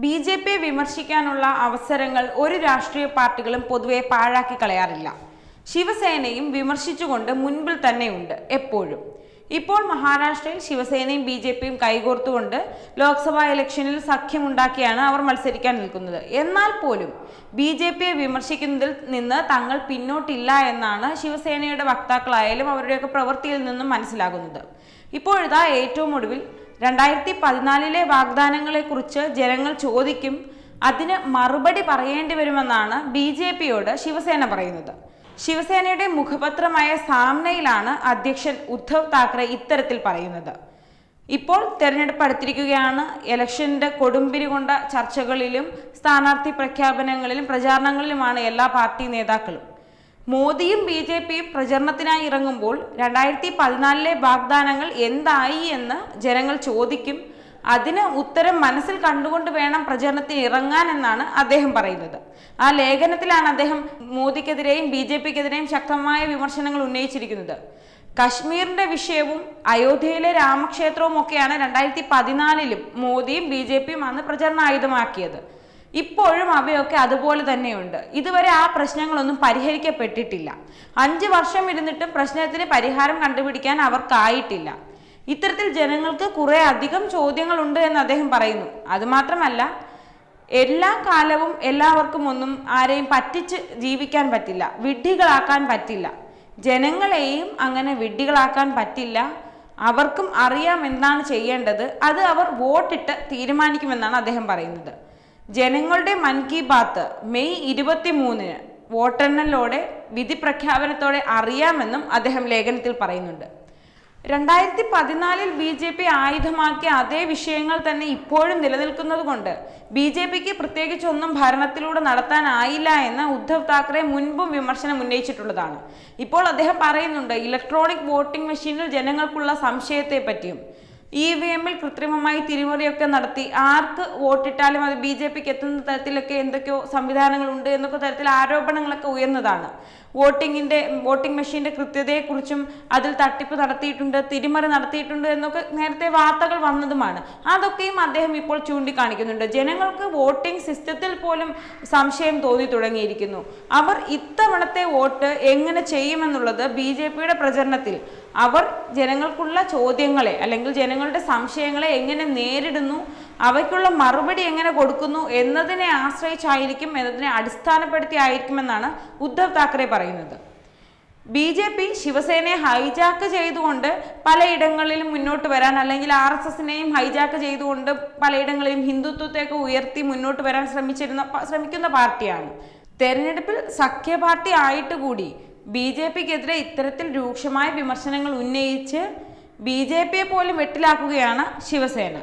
B J പിയെ വിമർശിക്കാനുള്ള അവസരങ്ങൾ ഒരു രാഷ്ട്രീയ പാർട്ടികളും പൊതുവെ പാഴാക്കി കളയാറില്ല. ശിവസേനയും വിമർശിച്ചുകൊണ്ട് മുൻപിൽ തന്നെയുണ്ട് എപ്പോഴും. ഇപ്പോൾ മഹാരാഷ്ട്രയിൽ ശിവസേനയും ബി ജെ പിയും കൈകോർത്തുകൊണ്ട് ലോക്സഭാ ഇലക്ഷനിൽ സഖ്യമുണ്ടാക്കിയാണ് അവർ മത്സരിക്കാൻ നിൽക്കുന്നത്. എന്നാൽ പോലും ബി ജെ പിയെ വിമർശിക്കുന്നതിൽ നിന്ന് തങ്ങൾ പിന്നോട്ടില്ല എന്നാണ് ശിവസേനയുടെ വക്താക്കളായാലും അവരുടെയൊക്കെ പ്രവൃത്തിയിൽ നിന്നും മനസ്സിലാകുന്നത്. ഇപ്പോഴിതാ ഏറ്റവും ഒടുവിൽ രണ്ടായിരത്തി പതിനാലിലെ വാഗ്ദാനങ്ങളെക്കുറിച്ച് ജനങ്ങൾ ചോദിക്കും അതിന് മറുപടി പറയേണ്ടി വരുമെന്നാണ് ബി ജെ പിയോട് ശിവസേന പറയുന്നത്. ശിവസേനയുടെ മുഖപത്രമായ സാമ്നയിലാണ് അധ്യക്ഷൻ ഉദ്ധവ് താക്കറെ ഇത്തരത്തിൽ പറയുന്നത്. ഇപ്പോൾ തെരഞ്ഞെടുപ്പ് അടുത്തിരിക്കുകയാണ് ഇലക്ഷന്റെ കൊടുമ്പിരി കൊണ്ട ചർച്ചകളിലും സ്ഥാനാർത്ഥി പ്രഖ്യാപനങ്ങളിലും പ്രചാരണങ്ങളിലുമാണ് എല്ലാ പാർട്ടി നേതാക്കളും. മോദിയും ബി ജെ പിയും പ്രചരണത്തിനായി ഇറങ്ങുമ്പോൾ രണ്ടായിരത്തി പതിനാലിലെ വാഗ്ദാനങ്ങൾ എന്തായി എന്ന് ജനങ്ങൾ ചോദിക്കും. അതിന് ഉത്തരം മനസ്സിൽ കണ്ടുകൊണ്ട് വേണം പ്രചരണത്തിന് ഇറങ്ങാൻ എന്നാണ് അദ്ദേഹം പറയുന്നത്. ആ ലേഖനത്തിലാണ് അദ്ദേഹം മോദിക്കെതിരെയും ബി ജെ പിക്കെതിരെയും ശക്തമായ വിമർശനങ്ങൾ ഉന്നയിച്ചിരിക്കുന്നത്. കശ്മീരിന്റെ വിഷയവും അയോധ്യയിലെ രാമക്ഷേത്രവും ഒക്കെയാണ് രണ്ടായിരത്തി പതിനാലിലും മോദിയും ബി ജെ പിയും അന്ന് പ്രചരണ ആയുധമാക്കിയത്. ഇപ്പോഴും അവയൊക്കെ അതുപോലെ തന്നെയുണ്ട്. ഇതുവരെ ആ പ്രശ്നങ്ങളൊന്നും പരിഹരിക്കപ്പെട്ടിട്ടില്ല. അഞ്ച് വർഷം ഇരുന്നിട്ടും പ്രശ്നത്തിന് പരിഹാരം കണ്ടുപിടിക്കാൻ അവർക്കായിട്ടില്ല. ഇത്തരത്തിൽ ജനങ്ങൾക്ക് കുറെ അധികം ചോദ്യങ്ങളുണ്ട് എന്ന് അദ്ദേഹം പറയുന്നു. അതുമാത്രമല്ല എല്ലാ കാലവും എല്ലാവർക്കും ഒന്നും ആരെയും പറ്റിച്ച് ജീവിക്കാൻ പറ്റില്ല വിഡ്ഢികളാക്കാൻ പറ്റില്ല. ജനങ്ങളെയും അങ്ങനെ വിഡ്ഢികളാക്കാൻ പറ്റില്ല. അവർക്കും അറിയാം എന്താണ് ചെയ്യേണ്ടത്. അത് അവർ വോട്ടിട്ട് തീരുമാനിക്കുമെന്നാണ് അദ്ദേഹം പറയുന്നത്. ജനങ്ങളുടെ മൻ കി ബാത്ത് മെയ് ഇരുപത്തി മൂന്നിന് വോട്ടെണ്ണലോടെ വിധി പ്രഖ്യാപനത്തോടെ അറിയാമെന്നും അദ്ദേഹം ലേഖനത്തിൽ പറയുന്നുണ്ട്. രണ്ടായിരത്തി പതിനാലിൽ ബി ജെ പി ആയുധമാക്കിയ അതേ വിഷയങ്ങൾ തന്നെ ഇപ്പോഴും നിലനിൽക്കുന്നത് കൊണ്ട് ബി ജെ പിക്ക് പ്രത്യേകിച്ചൊന്നും ഭരണത്തിലൂടെ നടത്താനായില്ല എന്ന് ഉദ്ധവ് താക്കറെ മുൻപും വിമർശനം ഉന്നയിച്ചിട്ടുള്ളതാണ്. ഇപ്പോൾ അദ്ദേഹം പറയുന്നുണ്ട് ഇലക്ട്രോണിക് വോട്ടിംഗ് മെഷീനിൽ ജനങ്ങൾക്കുള്ള സംശയത്തെ പറ്റിയും ഇ വി എമ്മിൽ കൃത്രിമമായി തിരിമറിയൊക്കെ നടത്തി. ആർക്ക് വോട്ടിട്ടാലും അത് ബി ജെ പിക്ക് എത്തുന്ന തരത്തിലൊക്കെ എന്തൊക്കെയോ സംവിധാനങ്ങളുണ്ട് എന്നൊക്കെ തരത്തിൽ ആരോപണങ്ങളൊക്കെ ഉയർന്നതാണ്. വോട്ടിങ്ങിന്റെ വോട്ടിംഗ് മെഷീന്റെ കൃത്യതയെക്കുറിച്ചും അതിൽ തട്ടിപ്പ് നടത്തിയിട്ടുണ്ട് തിരിമറി നടത്തിയിട്ടുണ്ട് എന്നൊക്കെ നേരത്തെ വാർത്തകൾ വന്നതുമാണ്. അതൊക്കെയും അദ്ദേഹം ഇപ്പോൾ ചൂണ്ടിക്കാണിക്കുന്നുണ്ട്. ജനങ്ങൾക്ക് വോട്ടിംഗ് സിസ്റ്റത്തിൽ പോലും സംശയം തോന്നി തുടങ്ങിയിരിക്കുന്നു. അവർ ഇത്തവണത്തെ വോട്ട് എങ്ങനെ ചെയ്യുമെന്നുള്ളത് ബി പ്രചരണത്തിൽ അവർ ജനങ്ങൾക്കുള്ള ചോദ്യങ്ങളെ അല്ലെങ്കിൽ ജനങ്ങളുടെ സംശയങ്ങളെ എങ്ങനെ നേരിടുന്നു അവയ്ക്കുള്ള മറുപടി എങ്ങനെ കൊടുക്കുന്നു എന്നതിനെ ആശ്രയിച്ചായിരിക്കും എന്നതിനെ അടിസ്ഥാനപ്പെടുത്തി ആയിരിക്കുമെന്നാണ് ഉദ്ധവ് താക്കറെ പറയുന്നത്. ബി ജെ പി ശിവസേനയെ ഹൈജാക്ക് ചെയ്തുകൊണ്ട് പലയിടങ്ങളിലും മുന്നോട്ട് വരാൻ അല്ലെങ്കിൽ ആർ എസ് എസിനെയും ഹൈജാക്ക് ചെയ്തുകൊണ്ട് പലയിടങ്ങളിലും ഹിന്ദുത്വത്തെയൊക്കെ ഉയർത്തി മുന്നോട്ട് വരാൻ ശ്രമിച്ചിരുന്ന ശ്രമിക്കുന്ന പാർട്ടിയാണ്. തെരഞ്ഞെടുപ്പിൽ സഖ്യ പാർട്ടി ആയിട്ട് കൂടി ബി ജെ പിക്കെതിരെ ഇത്തരത്തിൽ രൂക്ഷമായ വിമർശനങ്ങൾ ഉന്നയിച്ച് ബി ജെ പിയെ പോലും വെട്ടിലാക്കുകയാണ് ശിവസേന.